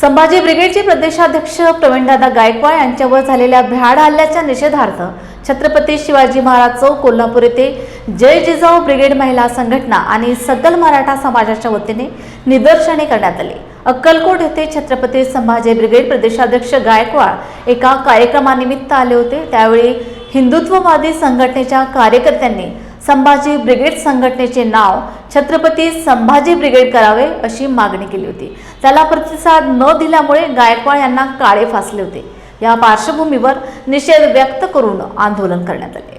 संभाजी ब्रिगेडचे प्रदेशाध्यक्ष प्रवीणदादा गायकवाड यांच्यावर झालेल्या भ्याड हल्ल्याच्या निषेधार्थ छत्रपती शिवाजी महाराज चौक कोल्हापूर येथे जय जिजाऊ ब्रिगेड महिला संघटना आणि सकल मराठा समाजाच्या वतीने निदर्शने करण्यात आली. अक्कलकोट येथे छत्रपती संभाजी ब्रिगेड प्रदेशाध्यक्ष गायकवाड एका कार्यक्रमानिमित्त आले होते. त्यावेळी हिंदुत्ववादी संघटनेच्या कार्यकर्त्यांनी संभाजी ब्रिगेड संघटनेचे नाव छत्रपती संभाजी ब्रिगेड करावे अशी मागणी केली होती. त्याला प्रतिसाद न दिल्यामुळे गायकवाड यांना काळे फासले होते. या पार्श्वभूमीवर निषेध व्यक्त करून आंदोलन करण्यात आले.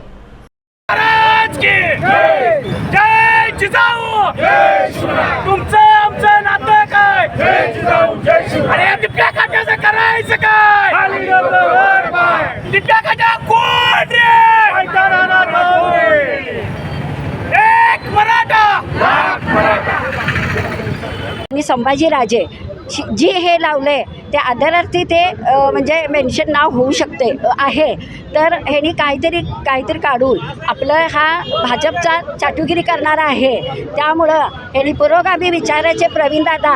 महाराज की जय. जिजाऊ. तुमचं आमचं नातं काय अरे या दिप्या काट्याचं करायचं काय दिप्या काट्या कोण रे एक मराठा आणि संभाजीराजे शि- जी हे लावले त्या आदरार्थी ते म्हणजे मेन्शन नाव होऊ शकते आहे. तर ह्यांनी काहीतरी काहीतरी काढून आपलं हा भाजपचा चाटुगिरी करणारा आहे. त्यामुळं ह्यांनी पुरोगामी विचाराचे प्रवीणदादा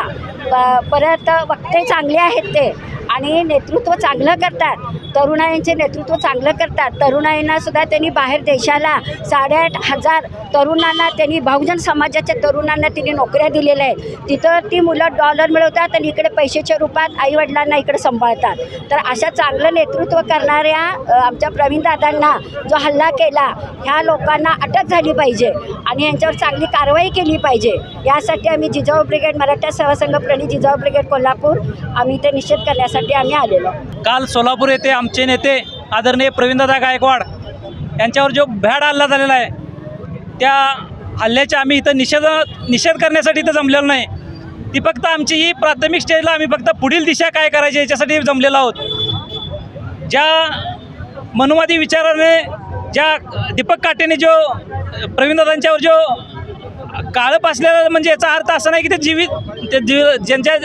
प- परत वक्ते चांगले आहेत ते. आणि नेतृत्व चांगलं करतात. तरुणाईंचे नेतृत्व चांगलं करतात. तरुणाईंना सुद्धा त्यांनी बाहेर देशाला साडेआठ हजार तरुणांना त्यांनी बहुजन समाजाच्या तरुणांना त्यांनी नोकऱ्या दिलेल्या आहेत. तिथं ती मुलं डॉलर मिळवतात आणि इकडे पैशाच्या रूपात आईवडिलांना इकडे सांभाळतात. तर अशा चांगलं नेतृत्व करणाऱ्या आमच्या प्रवीणदादांना जो हल्ला केला ह्या लोकांना अटक झाली पाहिजे आणि यांच्यावर चांगली कारवाई केली पाहिजे. यासाठी आम्ही जिजाऊ ब्रिगेड मराठा सेवा संघ जिजाऊ ब्रिगेड कोल्हापूर आम्ही ते निषेध करण्यासाठी आम्ही आलेलो. काल सोलापूर येथे आमचे नेते आदरणीय प्रवीणदादा गायकवाड यांच्यावर जो भ्याड हल्ला झालेला आहे त्या हल्ल्याच्या आम्ही इथं निषेध निषेध करण्यासाठी इथं जमलेलो नाही. ती फक्त आमची ही प्राथमिक स्टेजला आम्ही फक्त पुढील दिशा काय करायची याच्यासाठी जमलेलो आहोत. ज्या मनुवादी विचाराने ज्या दीपक काटेने जो प्रवीणदादांच्यावर जो काळं पासलेलं म्हणजे याचा अर्थ असा नाही की ते जीवित ते जीव ज्यांच्या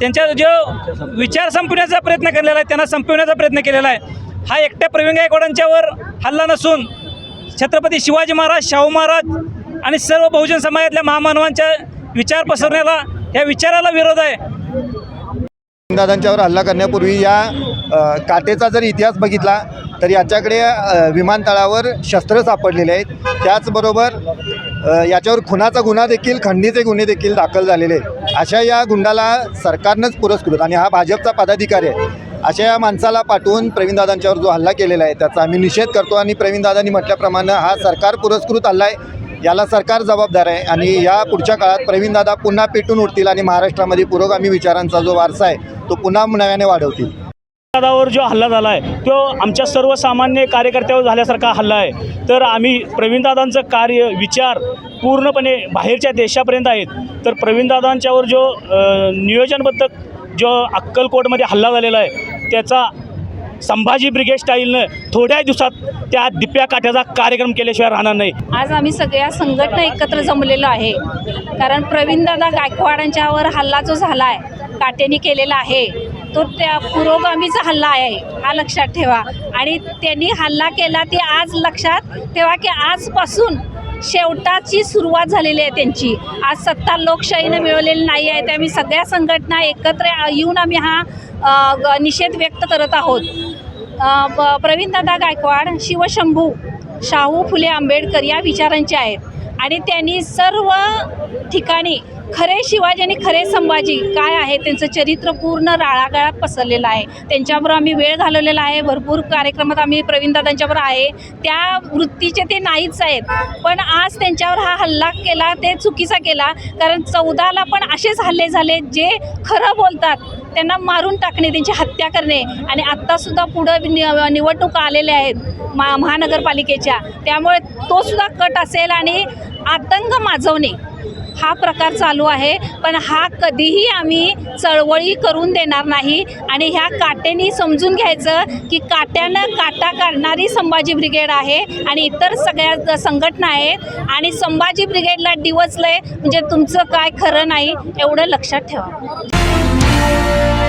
त्यांच्या जो विचार संपवण्याचा प्रयत्न केलेला आहे त्यांना संपवण्याचा प्रयत्न केलेला आहे. हा एकट्या प्रवीण गायकवाडांच्यावर हल्ला नसून छत्रपती शिवाजी महाराज शाहू महाराज आणि सर्व बहुजन समाजातल्या महामानवांच्या विचार पसरण्याला या विचाराला विरोध आहे. दादांच्यावर हल्ला करण्यापूर्वी या काटेचा जर इतिहास बघितला तर याच्याकडे विमानतळावर शस्त्र सापडलेले आहेत. त्याचबरोबर याच्यावर खुनाचा गुन्हा देखील खंडणीचे गुन्हे देखील दाखल झालेले आहेत. अशा या गुंडाला सरकारनंच पुरस्कृत आणि हा भाजपचा पदाधिकारी आहे. अशा या माणसाला पाठवून प्रवीणदादांच्यावर जो हल्ला केलेला आहे त्याचा आम्ही निषेध करतो आणि प्रवीणदादांनी म्हटल्याप्रमाणे हा सरकार पुरस्कृत हल्ला आहे. याला सरकार जबाबदार आहे आणि या पुढच्या काळात प्रवीणदादा पुन्हा पेटून उठतील आणि महाराष्ट्रामध्ये पुरोगामी विचारांचा जो वारसा आहे तो पुन्हा नव्याने वाढवतील. दादावर जो हल्ला झाला आहे तो आमच्या सर्वसामान्य कार्यकर्त्यावर झाल्यासारखा हल्ला आहे. तर आम्ही प्रवीणदादांचं कार्य विचार पूर्णपणे बाहेरच्या देशापर्यंत आहेत. तर प्रवीणदादांच्यावर जो नियोजनबद्ध जो अक्कलकोटमध्ये हल्ला झालेला आहे त्याचा संभाजी ब्रिगेड स्टाईलनं थोड्या दिवसात त्या दिप्या काठ्याचा कार्यक्रम केल्याशिवाय राहणार नाही. आज आम्ही सगळ्या संघटना एकत्र जमलेलो आहे. कारण प्रवीणदादा गायकवाडांच्यावर हल्ला जो झाला आहे काटेने केलेला आहे तो त्या पुरोगामीचा हल्ला आहे हा लक्षात ठेवा. आणि त्यांनी हल्ला केला ते आज लक्षात ठेवा की आजपासून शेवटाची सुरुवात झालेली आहे त्यांची. आज सत्ता लोकशाहीनं मिळवलेली नाही आहे ते आम्ही सगळ्या संघटना एकत्र येऊन आम्ही हा ग- निषेध व्यक्त करत आहोत. प्रवीणदादा गायकवाड शिवशंभू शाहू फुले आंबेडकर या विचारांचे आहेत. आणि त्यांनी सर्व ठिकाणी खरे शिवाजी आणि खरे संभाजी काय आहे त्यांचं चरित्र पूर्ण राळागाळात पसरलेलं आहे. त्यांच्याबरोबर आम्ही वेळ घालवलेला आहे भरपूर कार्यक्रमात आम्ही प्रवीणदादांच्यावर आहे. त्या वृत्तीचे ते नाहीच आहेत. पण आज त्यांच्यावर हा हल्ला केला ते चुकीचा केला. कारण चौदाला पण असेच हल्ले झाले जे खरं बोलतात. त्यांना मारून टाकणे त्यांची हत्या करणे. आणि आत्तासुद्धा पुढं नि निवडणुका आलेल्या आहेत मा महानगरपालिकेच्या. त्यामुळे तोसुद्धा कट असेल आणि आतंक माजवणे हा प्रकार चालू आहे. पण हा कधीही आम्ही चळवळी करून देणार नाही. आणि ह्या काट्याने समजून घ्यायचं की काट्यानं काटा काढणारी संभाजी ब्रिगेड आहे आणि इतर सगळ्या संघटना आहेत. आणि संभाजी ब्रिगेडला डिवचलंय म्हणजे तुमचं काय खरं नाही एवढं लक्षात ठेवा. Música